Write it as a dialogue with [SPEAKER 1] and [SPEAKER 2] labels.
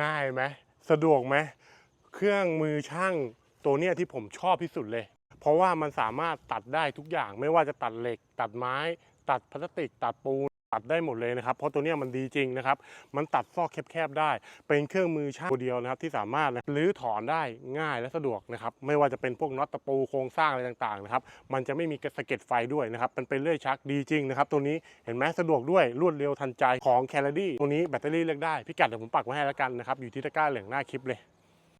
[SPEAKER 1] ง่ายไหมสะดวกไหมเครื่องมือช่างตัวเนี้ยที่ผมชอบที่สุดเลย เพราะว่ามันสามารถตัดได้ทุกอย่างไม่ว่าจะตัดเหล็ก ตัดไม้ ตัดพลาสติกตัดปูน ตัดได้หมดเลยนะครับ เพราะตัวนี้มันดีจริงนะครับ มันตัดซอกแคบๆได้ เป็นเครื่องมือช่างตัวเดียวนะครับที่สามารถรื้อถอนได้ง่ายและสะดวกนะครับ ไม่ว่าจะเป็นพวกน็อตตะปูโครงสร้างอะไรต่างๆนะครับ มันจะไม่มีสะเก็ดไฟด้วยนะครับ มันเป็นเลื่อยชักดีจริงนะครับ ตัวนี้เห็นไหมสะดวกด้วยรวดเร็วทันใจของแคลดี้ตัวนี้แบตเตอรี่เลือกได้พิกัดเดี๋ยวผมปักไว้ให้แล้วกันนะครับอยู่ที่ตะกร้าเหลืองหน้าคลิปเลย